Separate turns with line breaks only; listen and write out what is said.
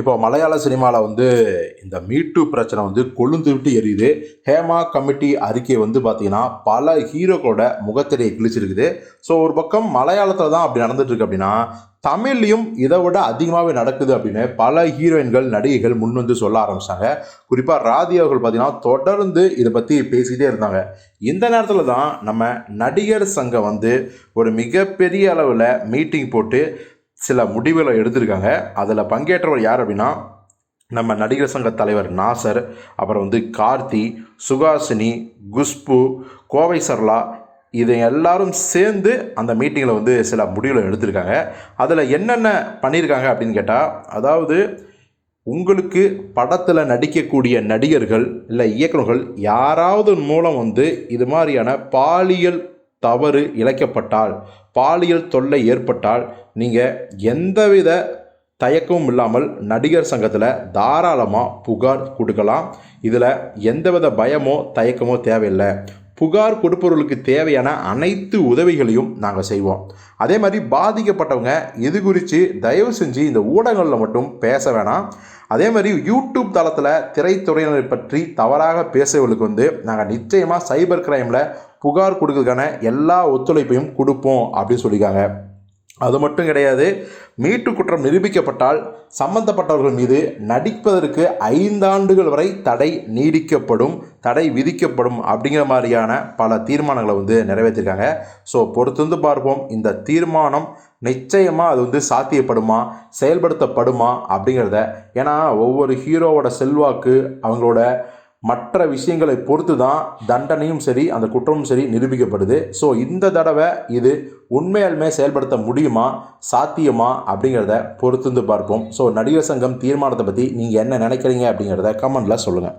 இப்போ மலையாள சினிமாவில் வந்து இந்த மீட்டு பிரச்சனை வந்து கொழுந்து விட்டு எரியுது. ஹேமா கமிட்டி அறிக்கை வந்து பார்த்தீங்கன்னா பல ஹீரோக்களோட முகத்திரையை கிழிச்சிருக்குது. ஸோ ஒரு பக்கம் மலையாளத்தில் தான் அப்படி நடந்துட்டுருக்கு அப்படின்னா தமிழ்லையும் இதை விட அதிகமாகவே நடக்குது அப்படின்னு பல ஹீரோயின்கள் நடிகைகள் முன் வந்து சொல்ல ஆரம்பிச்சாங்க. குறிப்பாக ராதி அவர்கள் பார்த்தீங்கன்னா தொடர்ந்து இதை பற்றி பேசிக்கிட்டே இருந்தாங்க. இந்த நேரத்தில் தான் நம்ம நடிகர் சங்கம் வந்து ஒரு மிகப்பெரிய அளவில் மீட்டிங் போட்டு சில முடிவுகளை எடுத்திருக்காங்க. அதில் பங்கேற்றவர் யார் அப்படின்னா நம்ம நடிகர் சங்க தலைவர் நாசர் அப்புறம் வந்து கார்த்தி சுகாசினி குஷ்பு கோவை சர்லா இது எல்லாரும் சேர்ந்து அந்த மீட்டிங்கில் வந்து சில முடிவுகளை எடுத்திருக்காங்க. அதில் என்னென்ன பண்ணியிருக்காங்க அப்படின்னு கேட்டால் அதாவது உங்களுக்கு படத்தில் நடிக்கக்கூடிய நடிகர்கள் இல்லை இயக்குநர்கள் யாராவது மூலம் வந்து இது மாதிரியான பாலியல் தவறு இழைக்கப்பட்டால் பாலியல் தொல்லை ஏற்பட்டால் நீங்கள் எந்தவித தயக்கமும் இல்லாமல் நடிகர் சங்கத்தில் தாராளமாக புகார் கொடுக்கலாம். இதில் எந்தவித பயமோ தயக்கமோ தேவையில்லை. புகார் கொடுப்பவர்களுக்கு தேவையான அனைத்து உதவிகளையும் நாங்கள் செய்வோம். அதே மாதிரி பாதிக்கப்பட்டவங்க இது குறித்து தயவு செஞ்சு இந்த ஊடகங்களில் மட்டும் பேச வேணாம். அதே மாதிரி யூடியூப் தளத்தில் திரைத்துறையினரை பற்றி தவறாக பேசுவர்களுக்கு வந்து நாங்கள் நிச்சயமாக சைபர் கிரைமில் புகார் கொடுக்கறதுக்கான எல்லா ஒத்துழைப்பையும் கொடுப்போம் அப்படின்னு சொல்லியிருக்காங்க. அது மட்டும் கிடையாது மீட்டு குற்றம் நிரூபிக்கப்பட்டால் சம்பந்தப்பட்டவர்கள் மீது நடிப்பதற்கு ஐந்தாண்டுகள் வரை தடை நீடிக்கப்படும் தடை விதிக்கப்படும் அப்படிங்கிற மாதிரியான பல தீர்மானங்களை வந்து நிறைவேற்றிருக்காங்க. ஸோ பொறுத்திருந்து பார்ப்போம் இந்த தீர்மானம் நிச்சயமாக அது வந்து சாத்தியப்படுமா செயல்படுத்தப்படுமா அப்படிங்கிறத. ஏன்னா ஒவ்வொரு ஹீரோவோட செல்வாக்கு அவங்களோட மற்ற விஷயங்களை பொறுத்து தான் தண்டனையும் சரி அந்த குற்றமும் சரி நிரூபிக்கப்படுது. ஸோ இந்த தடவை இது உண்மையாலுமே செயல்படுத்த முடியுமா சாத்தியமா அப்படிங்கிறத பொறுத்திருந்து பார்ப்போம். ஸோ நடிகர் சங்கம் தீர்மானத்தை பற்றி நீங்கள் என்ன நினைக்கிறீங்க அப்படிங்கிறத கமெண்டில் சொல்லுங்கள்